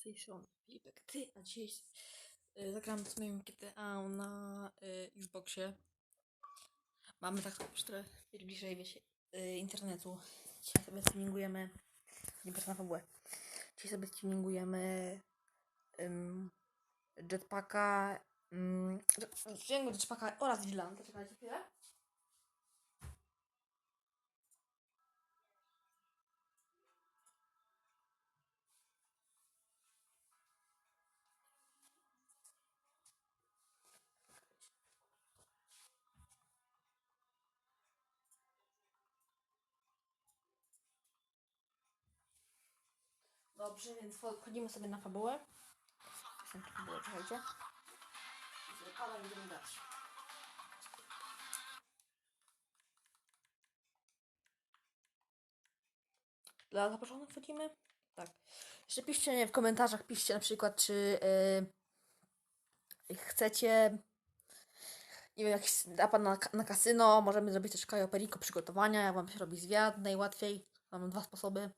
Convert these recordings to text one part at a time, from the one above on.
strony Filipek, ty, a dzisiaj y, zagram z moim GTA na y, Xboxie. Mamy tak trochę bliżej, wiecie, y, internetu. Dzisiaj sobie streamingujemy, nie patrz na fabułę. Dzisiaj sobie streamingujemy ym, Jetpacka, ym, jet- Jetpacka oraz Vigilante. Czekajcie chwilę. Dobrze, więc wchodzimy sobie na fabułę. Jestem fabułę, czekajcie. Pada i będziemy grać. Dla zaproszonych wchodzimy? Tak. Jeszcze piszcie w komentarzach, piszcie na przykład, czy yy, chcecie nie wiem, jakiś napad na, na kasyno, możemy zrobić też Kajo Perico przygotowania, jak wam się robi zwiat, najłatwiej. Mam dwa sposoby.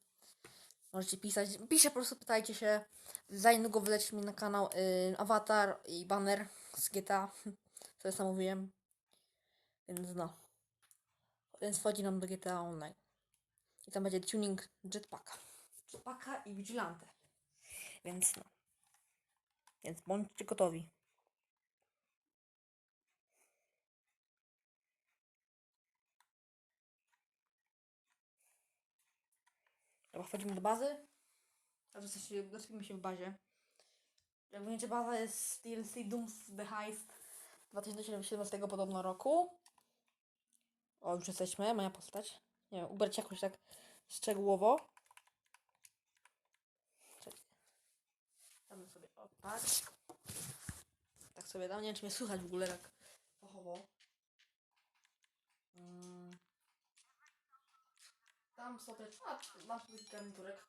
Możecie pisać. Piszcie po prostu, pytajcie się. Za niedługo wyleci mi na kanał y, awatar i banner z GTA. Co sam mówiłem. Więc no. Więc wchodzi nam do GTA Online. I tam będzie tuning jetpacka. Jetpacka i vigilante. Więc no. Więc bądźcie gotowi. Dobra, wchodzimy do bazy. A w sensie rozpijmy się w bazie. Jak wiecie, baza jest DLC Dooms The Heist 2017 podobno roku. O, już jesteśmy, moja postać. Nie wiem, ubrać jakoś tak szczegółowo. Damy sobie, o tak. Tak sobie dam, nie wiem czy mnie słychać w ogóle tak fachowo. Mm. Tam sobie, a, mam sobie garniturek.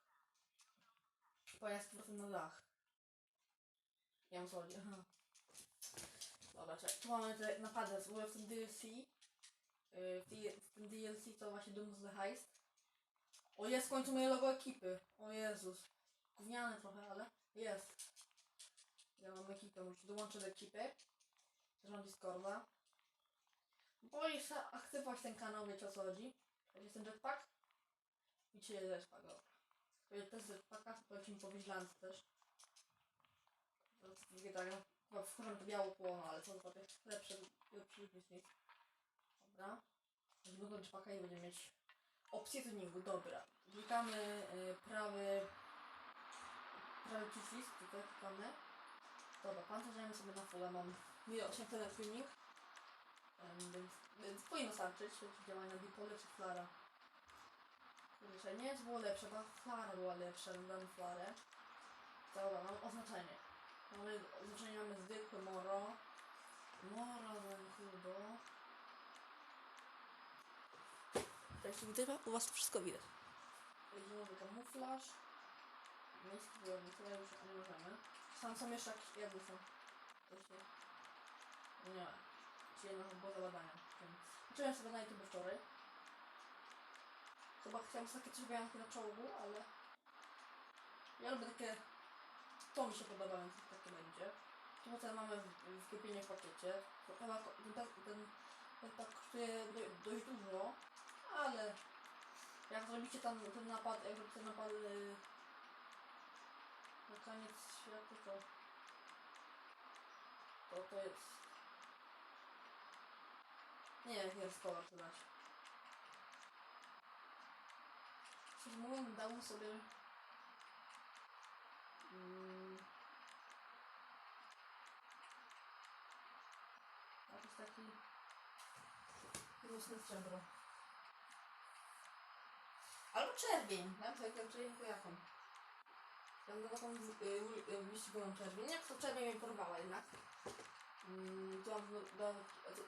Pojazd wracam na dach. Wiem co chodzi, aha. Dobra, czekaj. Tu mamy te napady z w tym DLC. Yy, w, tym DLC to właśnie Doom the Heist. O jest w końcu moje logo ekipy. O Jezus. Gówniane trochę, ale jest. Ja mam ekipę, muszę dołączyć do ekipy. Też mam Discorda. Boję się aktywować ten kanał, wiecie o co chodzi. Jest ten jetpack? Widzicie jetpack, dobra. To jest też jetpacka, to polecimy po Vigilance też. Tak, chyba wchodzą to biało płono, ale co zrobię? Lepsze, lepszy nic. Dobra. Do jetpacka i będziemy mieć opcję tuningu, dobra. Klikamy y, prawy prawy przycisk, tutaj klikamy. Dobra, pancerzujemy sobie na full, mam 8 tyle tuning. Em, Więc, więc powinno starczyć, czy działania Dipole czy Flara. Kurczę, nie było lepsze, bo Flara była lepsza, damy Flarę. Dobra, mam oznaczenie. Mamy, oznaczenie mamy zwykłe Moro. Moro, Zankudo. Tak się widać? U was to wszystko widać. Zimowy kamuflaż. Miejski wojownik, tutaj już nie możemy. Sam są jeszcze jakieś. To się... Nie. Czy jedno było zadania. Zacząłem sobie na YouTube wczoraj. Chyba chciałam sobie takie coś wyjątki na czołgu, ale... Ja lubię takie... To mi się podoba, więc takie będzie. Tu potem mamy w- wkupienie w pakiecie. To Chyba ko- ten, tak- ten, ten tak kosztuje do, dość dużo, ale... Jak zrobicie tam ten napad, jak zrobicie ten napad... Yy, na koniec świata, to... To to jest... Nie wiem, jak jest kolor to mówiąc, dałbym sobie... Mm, jakiś taki... Rusny srebro. Albo czerwień. Ja wiem, jak czerwień to jaką. Ja mam taką y, y, wyścigową czerwień. Jak to czerwień mnie porwała jednak. Mm, mam do, do,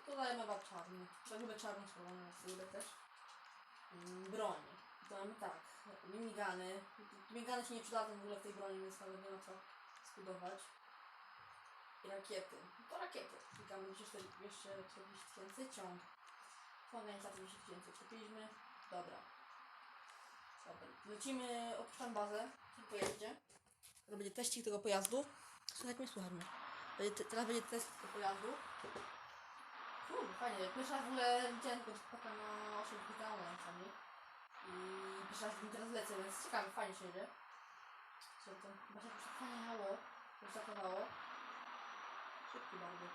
tu dajemy chyba czarny. Ja lubię czarny, czerwony, lubię też. Mm, broń. To mamy tak. Minigany. Minigany się nie przydadzą w ogóle w tej broni, więc nawet nie ma co zbudować. I rakiety. To rakiety. Klikamy jeszcze 40 tysięcy. Ciąg. Kondensa 40 tysięcy. Kupiliśmy. Dobra. Dobra. Lecimy, opuszczam bazę w tym pojeździe. Teraz będzie teścik tego pojazdu. Słuchaj mnie, słuchaj mnie. Będzie, te- teraz będzie test tego pojazdu. Kurde, fajnie. Pierwszy raz w ogóle widziałem taka na osiągnięta sami. I pierwszy raz w nim teraz lecę, więc ciekawe, fajnie się jedzie. Się to chyba się. Już zakowało. Szybki bardzo.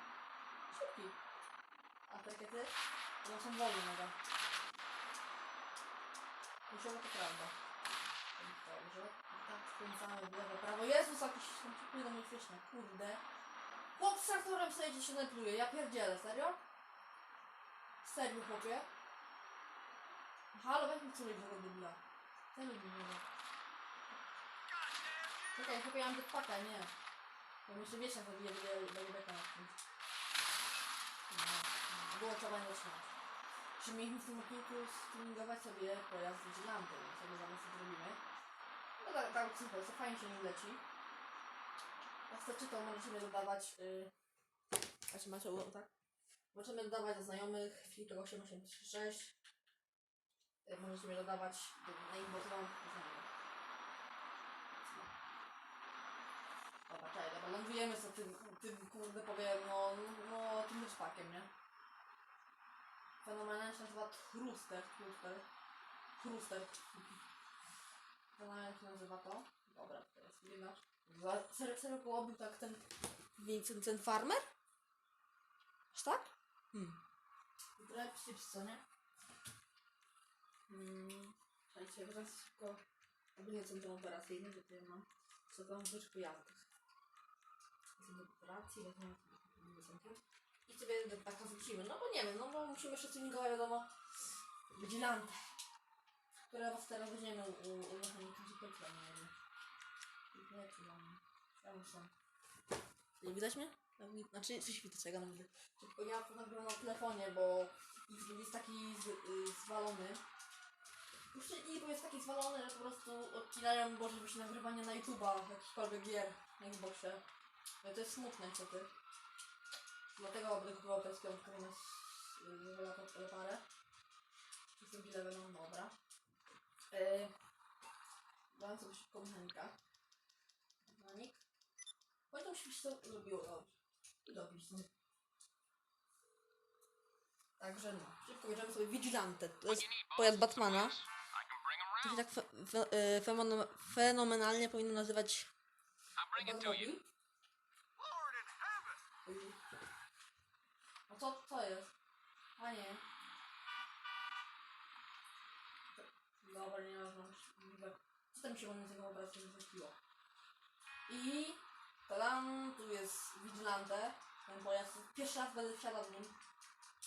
Szybki. A te rakiety? One są wolne mega. Musiało to prawda. Dobrze. Tak, skręcamy w lewo, prawo. Jezus, jakiś tam ciepły do mnie śmieszne. Kurde. Chłop z traktorem gdzieś się nepluje. Ja pierdzielę, serio? Serio, chłopie? Halo, weź mi curej tego Ten lubi mnie. Czekaj, chłopie, ja mam jetpacka, nie. Bo mi się wieszak zabije, będzie, będzie beka na tym. No, no, było trzeba nie trzymać. Czy mieliśmy w tym odcinku streamingować sobie pojazd Vigilanty, więc sobie to zrobimy. No tak, tak, super, co fajnie się nim leci. Chcecie, to możecie dodawać, yy, znaczy macie, tak? Możemy dodawać do znajomych, filtr 8836. Yy, możecie mnie dodawać do- na ich botową znajomych. Dobra, czekaj, dobra, lądujemy za tym, tym kurde powiem, no, no, tym ryszpakiem, nie? Fenomenalnie się nazywa Truster, Truster, Truster. Fenomenalnie się nazywa to. Dobra, jedna. Za- Serio, serio połobił tak ten Vincent, ten farmer? Aż tak? Hmm. Trochę chips, co nie? Hmm. Słuchajcie, teraz szybko ogólnie centrum operacyjne, że tutaj mam sobie rzecz pojazdów. Do operacji, sobie centrum. I sobie tak wrócimy. No bo nie wiem, no bo musimy jeszcze tuningować, wiadomo, Vigilante. Które was teraz weźmiemy u, u, mechanika, że to nie wiem. I leci do mnie. Ja muszę. Nie widać mnie? No, Znaczy, coś widać, jak ja mówię. Ja to nagrywam na telefonie, bo jest taki z, y, zwalony. Już i bo jest taki zwalony, że po prostu odcinają możliwość nagrywania na YouTube'a jakichkolwiek gier na Xboxie. No to jest smutne niestety. Dlatego teraz piątkę zamiast yy, parę. Jestem bilewy, no dobra. Yy, dałem sobie szybko mechanika. Mechanik. Bo to się to zrobiło dobrze. I dobrze. Także no, szybko bierzemy sobie Vigilante. To jest pojazd Batmana. To się tak fe, fe, femono- fenomenalnie powinno nazywać. A co to jest? A nie. Dobra, nie mam. Co tam się ładnie z tego obrazu wyświetliło? I tadam, tu jest Vigilante, ten pojazd. Pierwszy raz będę wsiadał w nim.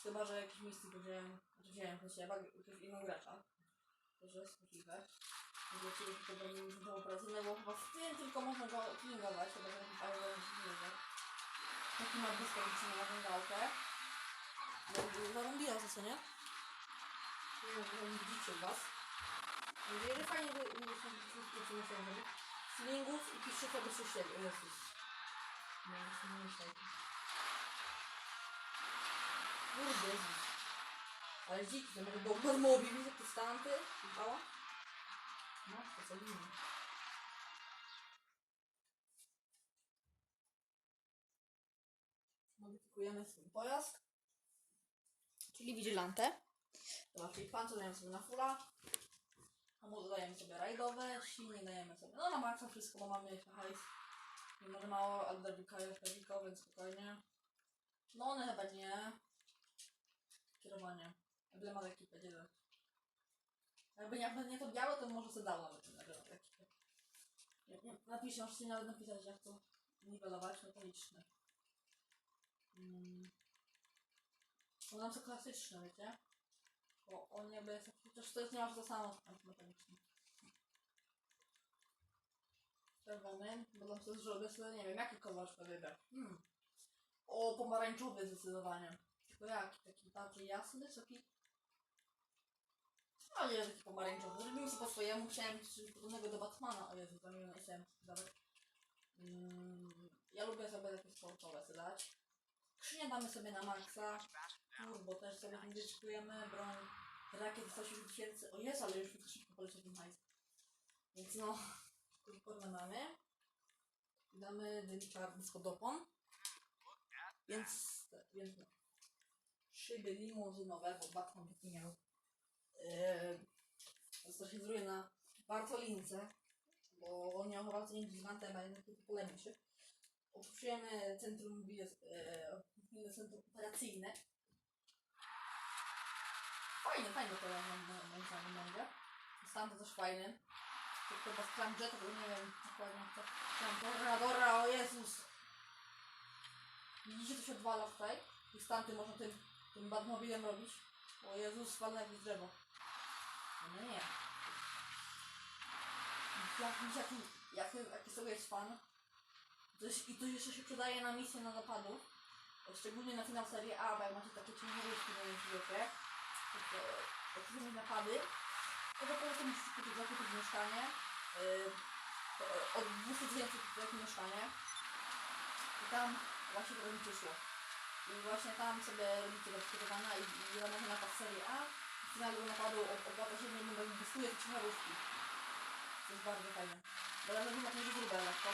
Chyba, że jakieś miejsce wziąłem, znaczy wziąłem po siebie, jakiegoś innego gracza. To że jest możliwe. Dla Ciebie tylko będzie mi to operacyjne, bo chyba w tym tylko można go tuningować, chyba że jakiś aerodrom nie Taki ma blisko liczenie na węgałkę. No, zarąbiła to, co nie? Nie wiem, czy widzicie was. Jeżeli fajnie wy- wy- są wszystkie zrobić. Slingów i piszcie sobie przy siebie. O Jezus. Nie, już nie myślę. Kurde Jezus. Ale dziki, to mogę do Batmobil, widzę te stanty. Bała? No, to co inne. Modyfikujemy swój pojazd. Czyli Vigilante. Dobra, czyli pancerz dajemy sobie na fulla. Hamulce dajemy sobie rajdowe, silnik dajemy sobie. No na maksa wszystko, bo mamy hajs. Mimo, że mało, ale drabika jest drabika, więc spokojnie. No one chyba nie. Kierowanie. Emblemat ekipy, gdzie dać? Jakby nie, nie to białe, to może sobie dał nawet ten emblemat ekipy. Nie, nie, napiszę, możecie nawet napisać, jak to niwelować, no to liczne. Mm. One są klasyczne, wiecie? Bo on jakby jest, chociaż to jest niemalże to samo, tam mechanicznie. Czerwony, bo tam sobie zrobię sobie, nie wiem, jaki sobie wybrać. Hmm. O, pomarańczowy zdecydowanie. Tylko jaki? Taki bardziej jasny, taki... A nie, taki pomarańczowy. Zrobimy sobie po swojemu, chciałem coś podobnego do Batmana. O Jezu, nie chciałem dawać. Mm, ja lubię sobie takie sportowe sobie dać. Damy sobie na maksa. Turbo też sobie indyczkujemy. Broń. Rakiet 180 tysięcy. O jest, ale już mi szybko poleciał ten hajs. Więc no, turbo mamy. damy wyliczar dopon. Więc, więc no. szyby limuzynowe, bo Batman taki miał. Yy, specializuje na Bartolince, bo on miał chyba co nie gigantem, ale taki polemiczny. Opuszczujemy centrum, mobilne centrum operacyjne. Fajne, fajne to moim zdaniem manga. Stan to też fajny. Tylko chyba Scramjet, bo nie wiem dokładnie to. Tam, Dora, Dora, o Jezus! Widzicie, co się odwala tutaj? I stanty można tym, tym Batmobilem robić. O Jezus, walne jakieś drzewo. No nie. Jak, jaki, jaki, jaki sobie jest fan. To jest, I to jeszcze się przydaje na misję na napadów. Szczególnie na finał serii A, bo jak macie takie ciężarówki, wiecie. to Jak są napady, to po prostu musicie kupić, zakupić mieszkanie. Yy, od 200 tysięcy takie mieszkanie. I tam właśnie to będzie szło. I właśnie tam sobie robicie przygotowania i, i ramach napad serii A. W finale napadu opłata się nie będą inwestuje w ciężarówki. To jest bardzo fajne. Bo ja wiem jakąś grubę lekką.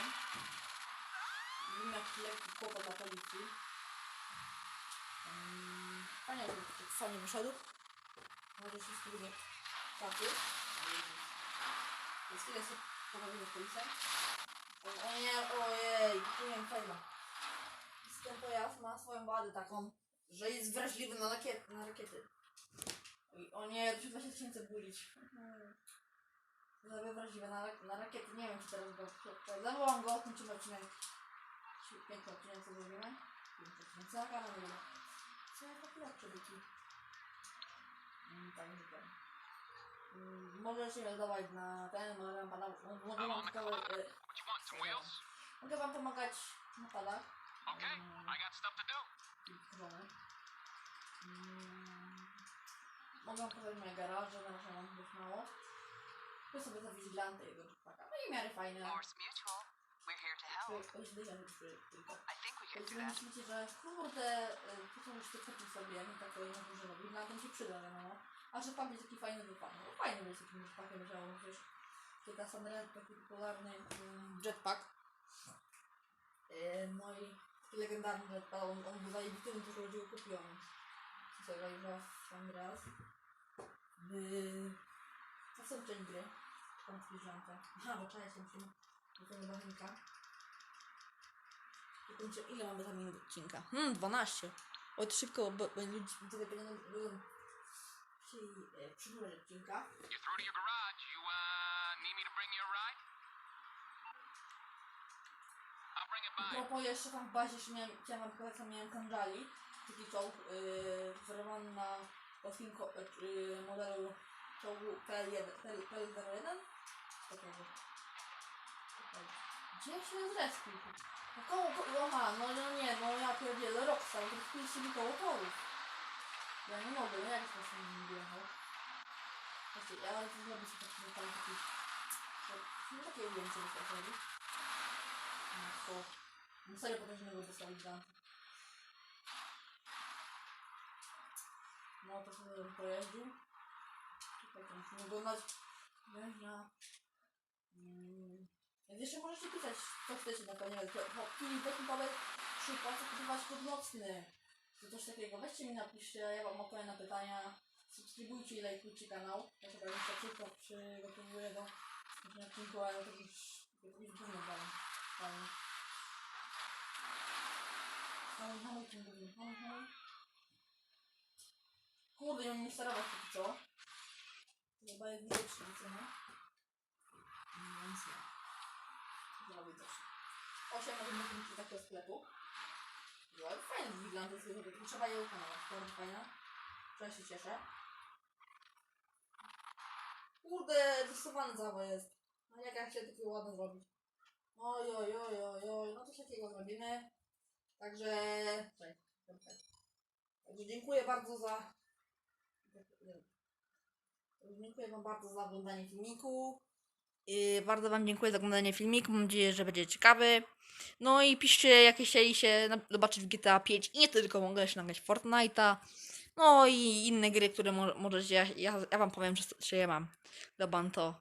Jakiś lekki kłopot dla policji. Um, fajnie, że tak fajnie wyszedł. Może wszystkie lubię taty. Jest chwilę sobie z policją. O nie, ojej, kupiłem fajna. Ten pojazd ma swoją wadę taką, że jest wrażliwy na, rakiet, na rakiety. O nie, 20 tysięcy bulić. Zrobię wrażliwe na, rak- na rakiety. Nie wiem, czy teraz go... Zawołam go, kończymy odcinek. Piękny odcinek, co zrobimy. Piękny odcinek, ja kanał nie Co ja tak? Mm, tak. Mm, Może się na ten, mogę wam pana... Mogę wam, ciekawe, e, mogę wam pomagać na padach. Okay, I got stuff to do. Mm, Mogę pokazać moje garaże, na razie mam dość mało. Kupię sobie za Vigilante jego jetpacka. No i w miarę fajne. Morse Mutual. We're here to help. Tylko. I think we can Więc do wy that. myślicie, że kurde, y, po co już ty kupił sobie, no tak to jedno że robi, na tym się przyda, wiadomo. A że pan jest taki fajny wypadek. No fajny jest takim jetpackiem, że on przecież tylko Sunred, taki popularny mm, jetpack. Y, No i taki legendarny jetpack, on, on był zajebity, więc dużo ludzi go kupiło. Co sobie zajrzała w Andreas. W... To są część gry. Czekam zwierzęta. Aha, bo czaję się musimy do tego bachinka. Kończę, ile mamy tam minut odcinka? Hmm, 12. Oj, szybko, bo, bo ludzie tutaj będą, będą chcieli e, odcinka. You're through to your garage. You, uh, need me to bring you a ride? I'll bring it by. Propos jeszcze tam w bazie, jeszcze miałem, chciałam wam pokazać, tam miałem Kanjali, taki czołg yy, polskim ko- yy, modelu czołgu PL1, PL, PL01? Takiego. Gdzie się zrespił? No koło, aha, no, no nie, no ja pierdzielę Rockstar, jest mi koło torów. Ja nie mogę, no jak to się nim wjechał? Właśnie, ja ale to zrobię sobie taki, tam taki, no takie ujęcie wyświetlili. No to, no serio potężnego postawić tam. No to sobie bym pojeździł. Tutaj to musimy oglądać węża. Mm. Jeszcze możecie pisać, co chcecie na koniec. Filip, taki Paweł, przykład, co kupować pod nocny. Czy coś takiego. Weźcie mi napiszcie, ja wam odpowiem na pytania. Subskrybujcie i lajkujcie kanał. Ja sobie jeszcze szybko przygotowuję do do odcinku, ale to już jakieś gówno dalej. Fajnie. Hamuj, hamuj tym gównem, hamuj, hamuj. Kurde, ja nie sterować póki co. Chyba jest widoczne, co nie? Więc nie. Zrobię też. 8 możemy kupić do takiego sklepu. No, ale fajny wygląda jest tylko tylko trzeba je ukanować. Bardzo fajna. Czuję się cieszę. Kurde, rysowany cały jest. No jak ja chciałem takiego ładne zrobić. Oj, oj, oj, oj, oj. No coś takiego zrobimy. Także... Także dziękuję bardzo za... Dziękuję Wam bardzo za oglądanie filmiku. Yy, bardzo Wam dziękuję za oglądanie filmiku. Mam nadzieję, że będzie ciekawy. No i piszcie, jakie chcieliście zobaczyć w GTA 5 i nie tylko, mogę jeszcze nagrać Fortnite'a. No i inne gry, które mo- możecie, ja, ja, ja Wam powiem, że, że ja mam. Dobra, to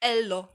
Ello.